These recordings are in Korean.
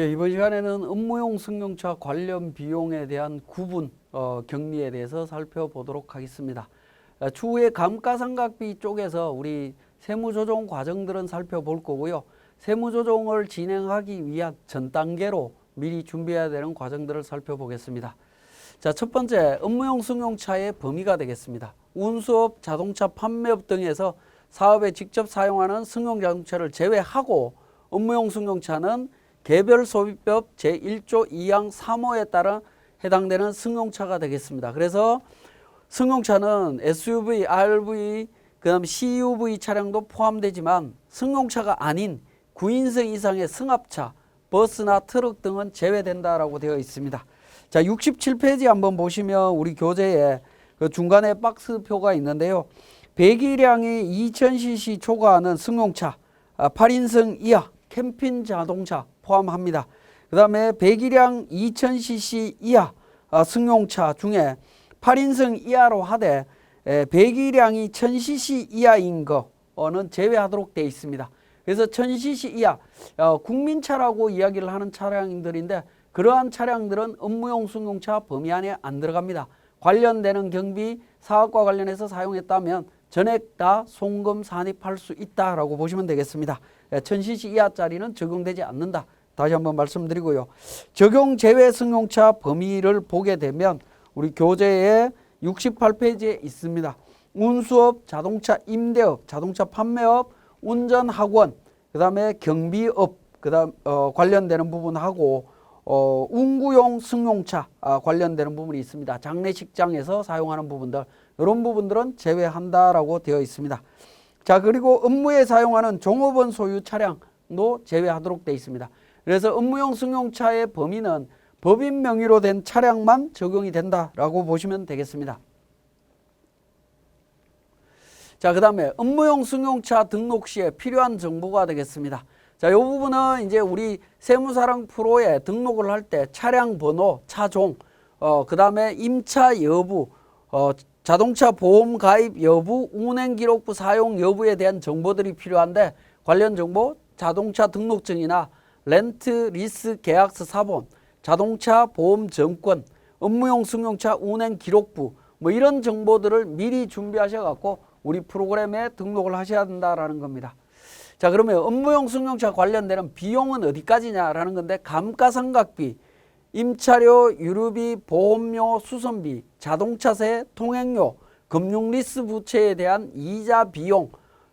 예, 이번 시간에는 업무용 승용차 관련 비용에 대한 구분 어, 격리에 대해서 살펴보도록 하겠습니다. 어, 추후에 감가상각비 쪽에서 우리 세무조정 과정들은 살펴볼 거고요. 세무조정을 진행하기 위한 전 단계로 미리 준비해야 되는 과정들을 살펴보겠습니다. 자, 첫 번째 업무용 승용차의 범위가 되겠습니다. 운수업, 자동차 판매업 등에서 사업에 직접 사용하는 승용자동차를 제외하고 업무용 승용차는 개별 소비법 제1조 2항 3호에 따라 해당되는 승용차가 되겠습니다. 그래서 승용차는 SUV, RV, 그다음 CUV 차량도 포함되지만 승용차가 아닌 9인승 이상의 승합차, 버스나 트럭 등은 제외된다라고 되어 있습니다. 자, 67페이지 한번 보시면 우리 교재에 그 중간에 박스표가 있는데요. 배기량이 2000cc 초과하는 승용차, 아, 8인승 이하 캠핑 자동차 포함합니다. 그 다음에 배기량 2000cc 이하 아, 승용차 중에 8인승 이하로 하되 에, 배기량이 1000cc 이하인 거는 제외하도록 되어 있습니다. 그래서 1000cc 이하 어, 국민차라고 이야기를 하는 차량들인데 그러한 차량들은 업무용 승용차 범위 안에 안 들어갑니다. 관련되는 경비 사업과 관련해서 사용했다면 전액 다 송금 산입할 수 있다라고 보시면 되겠습니다. 1000cc 이하짜리는 적용되지 않는다. 다시 한번 말씀드리고요. 적용 제외 승용차 범위를 보게 되면 우리 교재에 68페이지에 있습니다. 운수업, 자동차 임대업, 자동차 판매업, 운전학원, 그 다음에 경비업, 그 다음 어, 관련되는 부분하고 어, 운구용 승용차 아, 관련되는 부분이 있습니다. 장례식장에서 사용하는 부분들 이런 부분들은 제외한다라고 되어 있습니다. 자 그리고 업무에 사용하는 종업원 소유 차량도 제외하도록 되어 있습니다. 그래서 업무용 승용차의 범위는 법인 명의로 된 차량만 적용이 된다라고 보시면 되겠습니다. 자, 그 다음에 업무용 승용차 등록 시에 필요한 정보가 되겠습니다. 자, 이 부분은 이제 우리 세무사랑 프로에 등록을 할 때 차량 번호, 차종, 어, 그 다음에 임차 여부, 어, 자동차 보험 가입 여부, 운행 기록부 사용 여부에 대한 정보들이 필요한데 관련 정보, 자동차 등록증이나 렌트 리스 계약서 사본, 자동차 보험 정권, 업무용 승용차 운행 기록부 뭐 이런 정보들을 미리 준비하셔 갖고 우리 프로그램에 등록을 하셔야 된다라는 겁니다. 자 그러면 업무용 승용차 관련되는 비용은 어디까지냐라는 건데 감가상각비, 임차료, 유류비, 보험료, 수선비, 자동차세, 통행료, 금융리스 부채에 대한 이자 비용,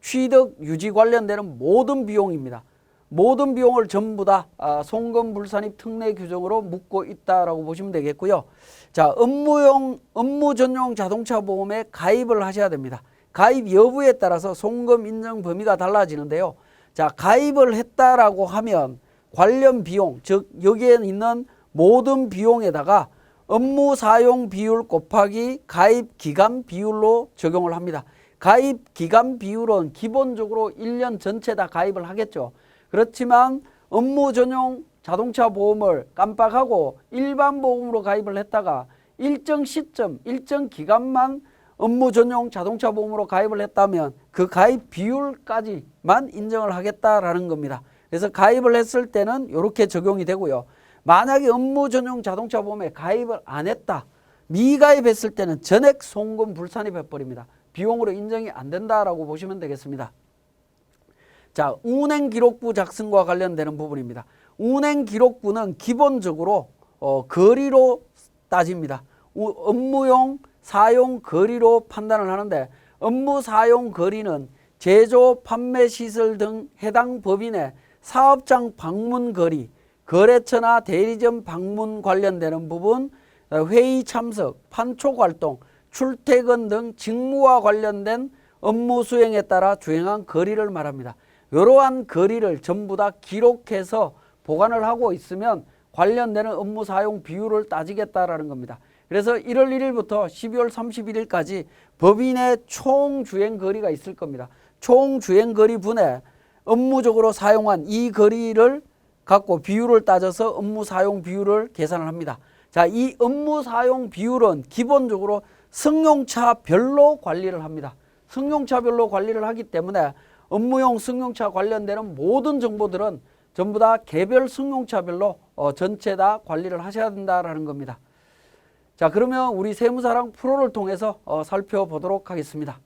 취득 유지 관련되는 모든 비용입니다. 모든 비용을 전부 다 아, 송금 불산입 특례 규정으로 묶고 있다라고 보시면 되겠고요. 자, 업무용 업무 전용 자동차 보험에 가입을 하셔야 됩니다. 가입 여부에 따라서 송금 인정 범위가 달라지는데요. 자, 가입을 했다라고 하면 관련 비용, 즉 여기에 있는 모든 비용에다가 업무 사용 비율 곱하기 가입 기간 비율로 적용을 합니다. 가입 기간 비율은 기본적으로 1년 전체 다 가입을 하겠죠. 그렇지만 업무 전용 자동차 보험을 깜빡하고 일반 보험으로 가입을 했다가 일정 시점, 일정 기간만 업무 전용 자동차 보험으로 가입을 했다면 그 가입 비율까지만 인정을 하겠다라는 겁니다. 그래서 가입을 했을 때는 이렇게 적용이 되고요. 만약에 업무 전용 자동차 보험에 가입을 안 했다. 미가입했을 때는 전액 송금 불산입해 버립니다. 비용으로 인정이 안 된다라고 보시면 되겠습니다. 자, 운행 기록부 작성과 관련되는 부분입니다. 운행 기록부는 기본적으로 어, 거리로 따집니다. 우, 업무용 사용 거리로 판단을 하는데 업무 사용 거리는 제조, 판매 시설 등 해당 법인의 사업장 방문 거리, 거래처나 대리점 방문 관련되는 부분, 어, 회의 참석, 판촉 활동, 출퇴근 등 직무와 관련된 업무 수행에 따라 주행한 거리를 말합니다. 이러한 거리를 전부 다 기록해서 보관을 하고 있으면 관련되는 업무 사용 비율을 따지겠다라는 겁니다. 그래서 1월 1일부터 12월 31일까지 법인의 총 주행 거리가 있을 겁니다. 총 주행 거리 분에 업무적으로 사용한 이 거리를 갖고 비율을 따져서 업무 사용 비율을 계산을 합니다. 자, 이 업무 사용 비율은 기본적으로 승용차별로 관리를 합니다. 승용차별로 관리를 하기 때문에 업무용 승용차 관련되는 모든 정보들은 전부 다 개별 승용차별로 어, 전체 다 관리를 하셔야 된다라는 겁니다. 자, 그러면 우리 세무사랑 프로를 통해서 어, 살펴보도록 하겠습니다.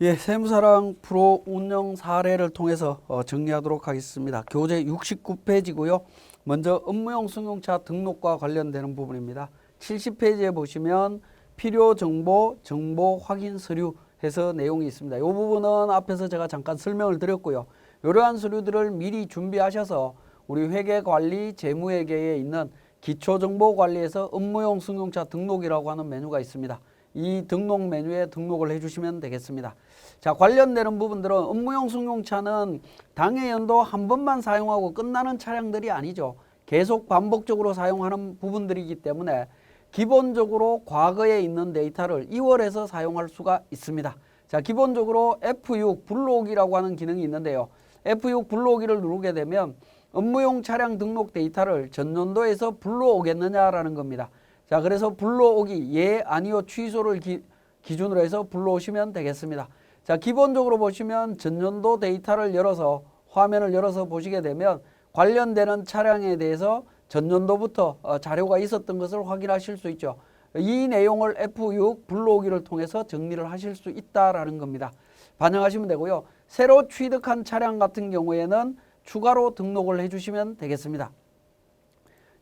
예, 세무사랑 프로 운영 사례를 통해서 어, 정리하도록 하겠습니다. 교재 69페이지고요. 먼저 업무용 승용차 등록과 관련되는 부분입니다. 70페이지에 보시면 필요 정보, 정보 확인 서류 해서 내용이 있습니다. 이 부분은 앞에서 제가 잠깐 설명을 드렸고요. 이러한 서류들을 미리 준비하셔서 우리 회계관리 재무회계에 있는 기초정보관리에서 업무용 승용차 등록이라고 하는 메뉴가 있습니다. 이 등록 메뉴에 등록을 해주시면 되겠습니다. 자 관련되는 부분들은 업무용 승용차는 당해 연도 한 번만 사용하고 끝나는 차량들이 아니죠. 계속 반복적으로 사용하는 부분들이기 때문에 기본적으로 과거에 있는 데이터를 2월에서 사용할 수가 있습니다. 자 기본적으로 F6 불러오기라고 하는 기능이 있는데요. F6 불러오기를 누르게 되면 업무용 차량 등록 데이터를 전년도에서 불러오겠느냐라는 겁니다. 자, 그래서 불러오기 예, 아니요, 취소를 기, 기준으로 해서 불러오시면 되겠습니다. 자, 기본적으로 보시면 전년도 데이터를 열어서 화면을 열어서 보시게 되면 관련되는 차량에 대해서 전년도부터 어, 자료가 있었던 것을 확인하실 수 있죠. 이 내용을 F6 불러오기를 통해서 정리를 하실 수 있다라는 겁니다. 반영하시면 되고요. 새로 취득한 차량 같은 경우에는 추가로 등록을 해주시면 되겠습니다.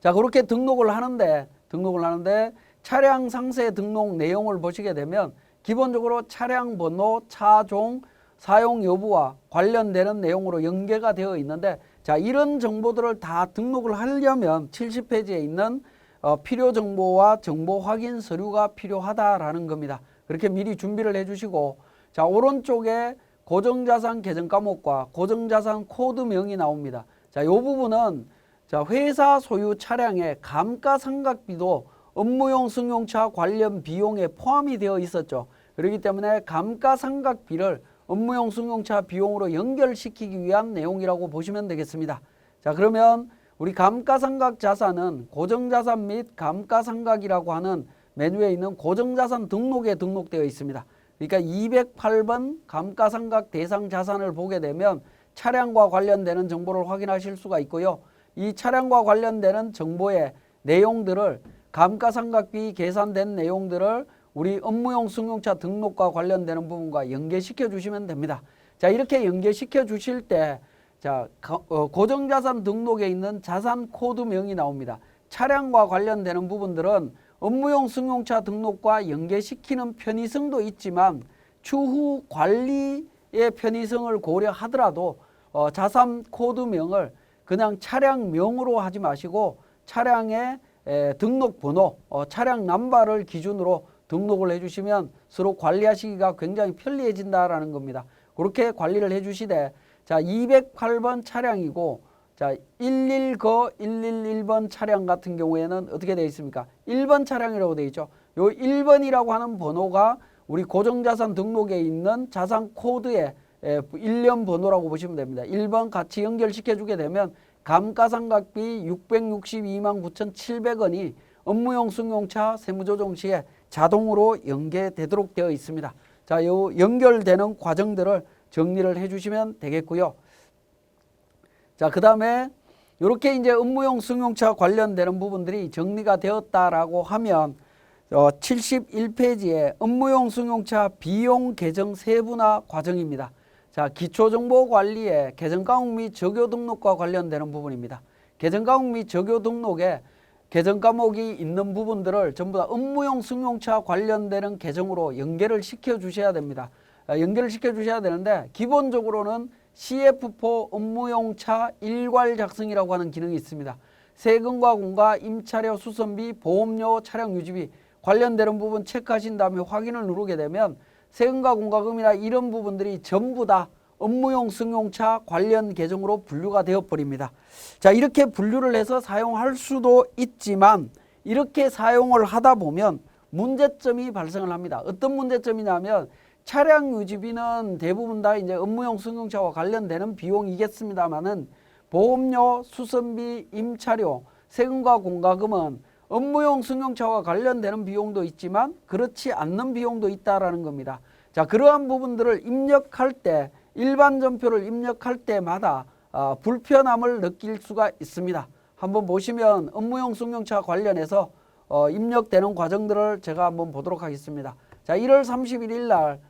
자 그렇게 등록을 하는데 등록을 하는데 차량 상세 등록 내용을 보시게 되면 기본적으로 차량 번호, 차종, 사용 여부와 관련되는 내용으로 연계가 되어 있는데 자 이런 정보들을 다 등록을 하려면 70페이지에 있는 어, 필요 정보와 정보 확인 서류가 필요하다라는 겁니다. 그렇게 미리 준비를 해주시고 자 오른쪽에 고정자산 계정 과목과 고정자산 코드명이 나옵니다. 자, 이 부분은 자, 회사 소유 차량의 감가상각비도 업무용 승용차 관련 비용에 포함이 되어 있었죠. 그렇기 때문에 감가상각비를 업무용 승용차 비용으로 연결시키기 위한 내용이라고 보시면 되겠습니다. 자, 그러면 우리 감가상각 자산은 고정자산 및 감가상각이라고 하는 메뉴에 있는 고정자산 등록에 등록되어 있습니다. 그러니까 208번 감가상각 대상 자산을 보게 되면 차량과 관련되는 정보를 확인하실 수가 있고요. 이 차량과 관련되는 정보의 내용들을 감가상각비 계산된 내용들을 우리 업무용 승용차 등록과 관련되는 부분과 연계시켜 주시면 됩니다. 자, 이렇게 연계시켜 주실 때 자, 어, 고정자산 등록에 있는 자산 코드명이 나옵니다. 차량과 관련되는 부분들은 업무용 승용차 등록과 연계시키는 편의성도 있지만 추후 관리의 편의성을 고려하더라도 어, 자산 코드명을 그냥 차량명으로 하지 마시고 차량의 에, 등록 번호, 어, 차량 남바를 기준으로 등록을 해주시면 서로 관리하시기가 굉장히 편리해진다라는 겁니다. 그렇게 관리를 해주시되 자 208번 차량이고 자 119, 111번 차량 같은 경우에는 어떻게 되어 있습니까? 1번 차량이라고 되어 있죠. 요 1번이라고 하는 번호가 우리 고정자산 등록에 있는 자산 코드에 1년 번호라고 보시면 됩니다. 1번 같이 연결시켜 주게 되면 감가상각비 662만 9,700원이 업무용 승용차 세무조정 시에 자동으로 연계되도록 되어 있습니다. 자, 요 연결되는 과정들을 정리를 해 주시면 되겠고요. 자, 그다음에 이렇게 이제 업무용 승용차 관련되는 부분들이 정리가 되었다라고 하면 어 71페이지에 업무용 승용차 비용 계정 세분화 과정입니다. 자, 기초정보관리의 계정 과목 및 적요 등록과 관련되는 부분입니다. 계정 과목 및 적요 등록에 계정 과목이 있는 부분들을 전부 다 업무용 승용차 관련되는 계정으로 연결을 시켜 주셔야 됩니다. 아, 연결을 시켜 주셔야 되는데 기본적으로는 CF4 업무용차 일괄 작성이라고 하는 기능이 있습니다. 세금과 공과 임차료 수선비 보험료 차량 유지비 관련되는 부분 체크하신 다음에 확인을 누르게 되면 세금과 공과금이나 이런 부분들이 전부 다 업무용 승용차 관련 계정으로 분류가 되어 버립니다. 자, 이렇게 분류를 해서 사용할 수도 있지만 이렇게 사용을 하다 보면 문제점이 발생을 합니다. 어떤 문제점이냐면 차량 유지비는 대부분 다 이제 업무용 승용차와 관련되는 비용이겠습니다만은 보험료, 수선비, 임차료, 세금과 공과금은 업무용 승용차와 관련되는 비용도 있지만 그렇지 않는 비용도 있다라는 겁니다. 자, 그러한 부분들을 입력할 때 일반 전표를 입력할 때마다 아, 불편함을 느낄 수가 있습니다. 한번 보시면 업무용 승용차 관련해서 어, 입력되는 과정들을 제가 한번 보도록 하겠습니다. 자, 1월 31일 날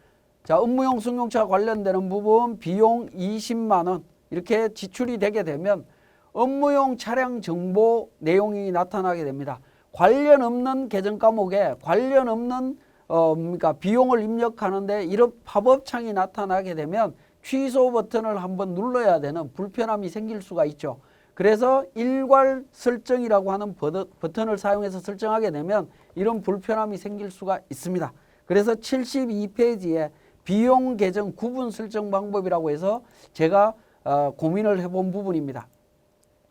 자, 업무용 승용차 관련되는 부분 비용 20만 원 이렇게 지출이 되게 되면 업무용 차량 정보 내용이 나타나게 됩니다. 관련 없는 계정 과목에 관련 없는 어, 그러니까 비용을 입력하는데 이런 팝업창이 나타나게 되면 취소 버튼을 한번 눌러야 되는 불편함이 생길 수가 있죠. 그래서 일괄 설정이라고 하는 버튼을 사용해서 설정하게 되면 이런 불편함이 생길 수가 있습니다. 그래서 72페이지에 비용 계정 구분 설정 방법이라고 해서 제가 어, 고민을 해본 부분입니다.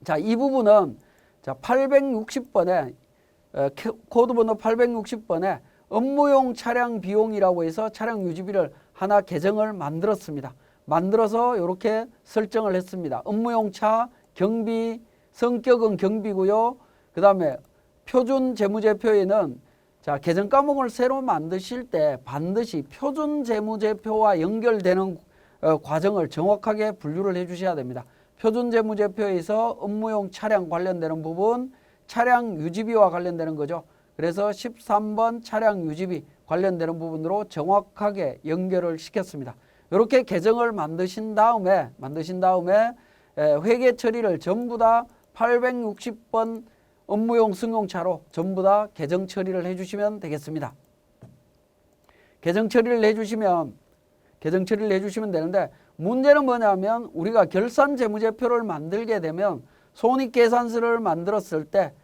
자, 이 부분은 자, 860번에 어, 캐- 코드 번호 860번에 업무용 차량 비용이라고 해서 차량 유지비를 하나 계정을 만들었습니다. 만들어서 이렇게 설정을 했습니다. 업무용 차 경비 성격은 경비고요. 그 다음에 표준 재무제표에는 자, 계정 과목을 새로 만드실 때 반드시 표준 재무제표와 연결되는 어, 과정을 정확하게 분류를 해 주셔야 됩니다. 표준 재무제표에서 업무용 차량 관련되는 부분, 차량 유지비와 관련되는 거죠. 그래서 13번 차량 유지비 관련되는 부분으로 정확하게 연결을 시켰습니다. 이렇게 계정을 만드신 다음에 만드신 다음에 에, 회계 처리를 전부 다 860번 업무용 승용차로 전부 다 계정 처리를 해주시면 되겠습니다. 계정 처리를 해주시면 계정 처리를 해주시면 되는데 문제는 뭐냐면 우리가 결산 재무제표를 만들게 되면 손익계산서를 만들었을 때 에,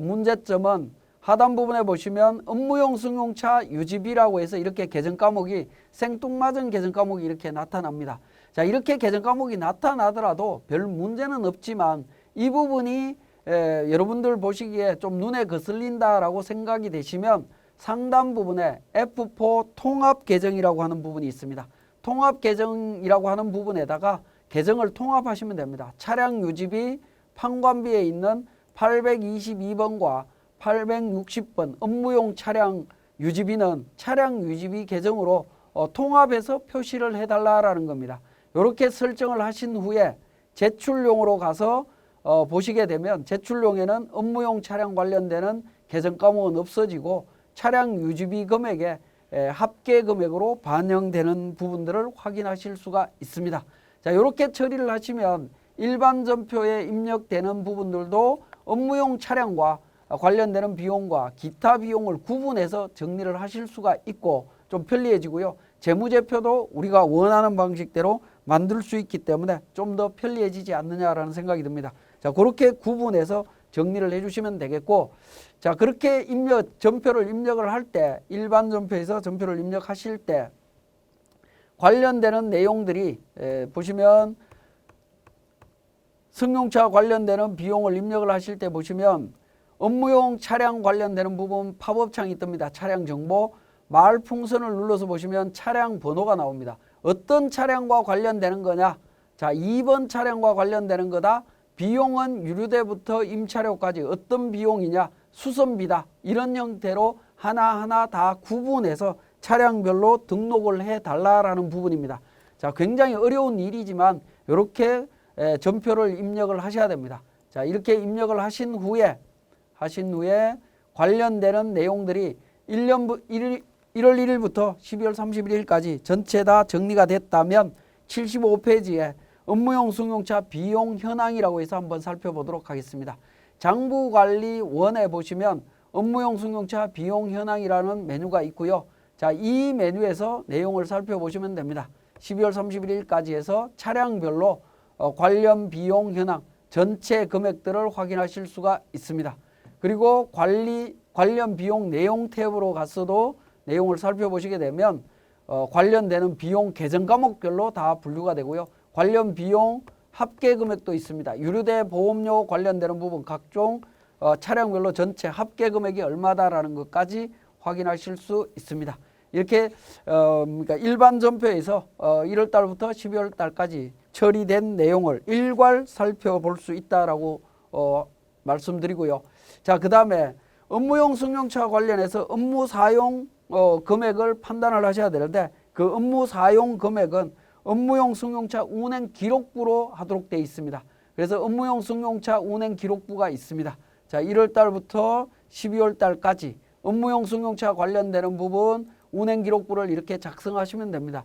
문제점은 하단 부분에 보시면 업무용 승용차 유지비라고 해서 이렇게 계정 과목이 생뚱맞은 계정 과목이 이렇게 나타납니다. 자 이렇게 계정 과목이 나타나더라도 별 문제는 없지만 이 부분이 에, 여러분들 보시기에 좀 눈에 거슬린다라고 생각이 되시면 상단 부분에 F4 통합 계정이라고 하는 부분이 있습니다. 통합 계정이라고 하는 부분에다가 계정을 통합하시면 됩니다. 차량 유지비 판관비에 있는 822번과 860번 업무용 차량 유지비는 차량 유지비 계정으로 어, 통합해서 표시를 해달라라는 겁니다. 이렇게 설정을 하신 후에 제출용으로 가서 어, 보시게 되면 제출용에는 업무용 차량 관련되는 계정 과목은 없어지고 차량 유지비 금액에 에, 합계 금액으로 반영되는 부분들을 확인하실 수가 있습니다. 자, 이렇게 처리를 하시면 일반 전표에 입력되는 부분들도 업무용 차량과 관련되는 비용과 기타 비용을 구분해서 정리를 하실 수가 있고 좀 편리해지고요. 재무제표도 우리가 원하는 방식대로 만들 수 있기 때문에 좀 더 편리해지지 않느냐라는 생각이 듭니다. 자, 그렇게 구분해서 정리를 해 주시면 되겠고, 자, 그렇게 입력, 전표를 입력을 할 때, 일반 전표에서 전표를 입력하실 때, 관련되는 내용들이, 에, 보시면, 승용차 관련되는 비용을 입력을 하실 때 보시면, 업무용 차량 관련되는 부분 팝업창이 뜹니다. 차량 정보, 말풍선을 눌러서 보시면 차량 번호가 나옵니다. 어떤 차량과 관련되는 거냐? 자, 2번 차량과 관련되는 거다. 비용은 유류대부터 임차료까지 어떤 비용이냐? 수선비다. 이런 형태로 하나하나 다 구분해서 차량별로 등록을 해 달라라는 부분입니다. 자, 굉장히 어려운 일이지만 이렇게 에, 전표를 입력을 하셔야 됩니다. 자, 이렇게 입력을 하신 후에 하신 후에 관련되는 내용들이 1년 1일, 1월 1일부터 12월 31일까지 전체 다 정리가 됐다면 75페이지에 업무용 승용차 비용 현황이라고 해서 한번 살펴보도록 하겠습니다. 장부관리 원에 보시면 업무용 승용차 비용 현황이라는 메뉴가 있고요. 자, 이 메뉴에서 내용을 살펴보시면 됩니다. 12월 31일까지 해서 차량별로 어, 관련 비용 현황 전체 금액들을 확인하실 수가 있습니다. 그리고 관리 관련 비용 내용 탭으로 갔어도 내용을 살펴보시게 되면 어, 관련되는 비용 계정 과목별로 다 분류가 되고요. 관련 비용 합계 금액도 있습니다. 유류대 보험료 관련되는 부분 각종 어, 차량별로 전체 합계 금액이 얼마다라는 것까지 확인하실 수 있습니다. 이렇게 어, 그러니까 일반 전표에서 어, 1월 달부터 12월 달까지 처리된 내용을 일괄 살펴볼 수 있다라고 어, 말씀드리고요. 자, 그다음에 업무용 승용차 관련해서 업무 사용 어, 금액을 판단을 하셔야 되는데 그 업무 사용 금액은 업무용 승용차 운행 기록부로 하도록 되어 있습니다. 그래서 업무용 승용차 운행 기록부가 있습니다. 자, 1월 달부터 12월 달까지 업무용 승용차 관련되는 부분 운행 기록부를 이렇게 작성하시면 됩니다.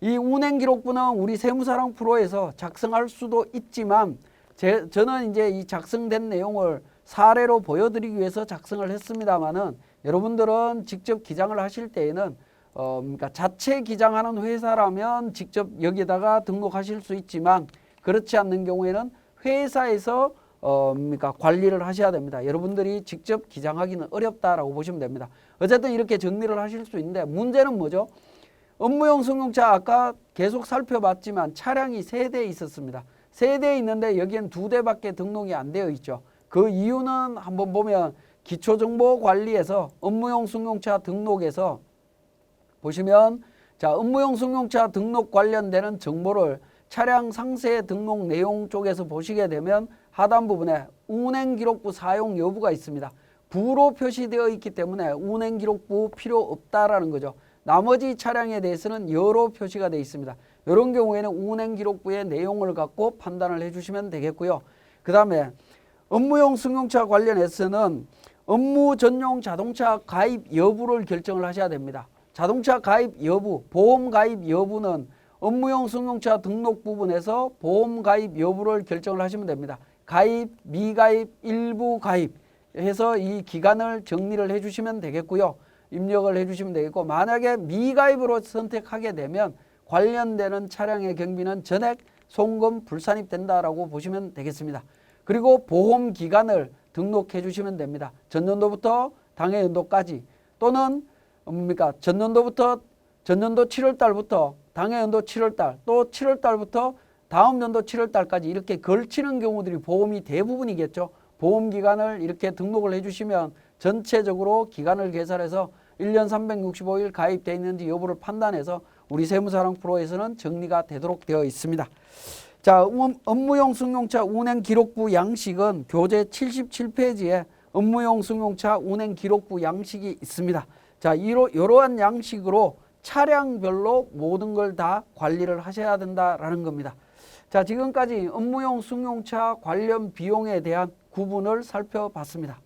이 운행 기록부는 우리 세무사랑 프로에서 작성할 수도 있지만 제, 저는 이제 이 작성된 내용을 사례로 보여드리기 위해서 작성을 했습니다만은 여러분들은 직접 기장을 하실 때에는 어, 그러니까 자체 기장하는 회사라면 직접 여기다가 등록하실 수 있지만 그렇지 않는 경우에는 회사에서 어, 그러니까 관리를 하셔야 됩니다. 여러분들이 직접 기장하기는 어렵다라고 보시면 됩니다. 어쨌든 이렇게 정리를 하실 수 있는데 문제는 뭐죠? 업무용 승용차 아까 계속 살펴봤지만 차량이 세 대 있었습니다. 세 대 있는데 여기엔 두 대밖에 등록이 안 되어 있죠. 그 이유는 한번 보면 기초정보관리에서 업무용 승용차 등록에서 보시면 자 업무용 승용차 등록 관련되는 정보를 차량 상세 등록 내용 쪽에서 보시게 되면 하단 부분에 운행 기록부 사용 여부가 있습니다. 부로 표시되어 있기 때문에 운행 기록부 필요 없다라는 거죠. 나머지 차량에 대해서는 여로 표시가 되어 있습니다. 이런 경우에는 운행 기록부의 내용을 갖고 판단을 해주시면 되겠고요. 그 다음에 업무용 승용차 관련해서는 업무 전용 자동차 가입 여부를 결정을 하셔야 됩니다. 자동차 가입 여부, 보험 가입 여부는 업무용 승용차 등록 부분에서 보험 가입 여부를 결정을 하시면 됩니다. 가입, 미가입, 일부 가입 해서 이 기간을 정리를 해 주시면 되겠고요. 입력을 해 주시면 되겠고 만약에 미가입으로 선택하게 되면 관련되는 차량의 경비는 전액 송금 불산입된다라고 보시면 되겠습니다. 그리고 보험 기간을 등록해 주시면 됩니다. 전년도부터 당해 연도까지 또는 뭡니까 전년도부터 전년도 7월 달부터 당해 연도 7월 달 또 7월 달부터 다음 연도 7월 달까지 이렇게 걸치는 경우들이 보험이 대부분이겠죠. 보험 기간을 이렇게 등록을 해 주시면 전체적으로 기간을 계산해서 1년 365일 가입되어 있는지 여부를 판단해서 우리 세무사랑 프로에서는 정리가 되도록 되어 있습니다. 자, 음, 업무용 승용차 운행 기록부 양식은 교재 77페이지에 업무용 승용차 운행 기록부 양식이 있습니다. 자, 이러, 이러한 양식으로 차량별로 모든 걸 다 관리를 하셔야 된다라는 겁니다. 자, 지금까지 업무용 승용차 관련 비용에 대한 구분을 살펴봤습니다.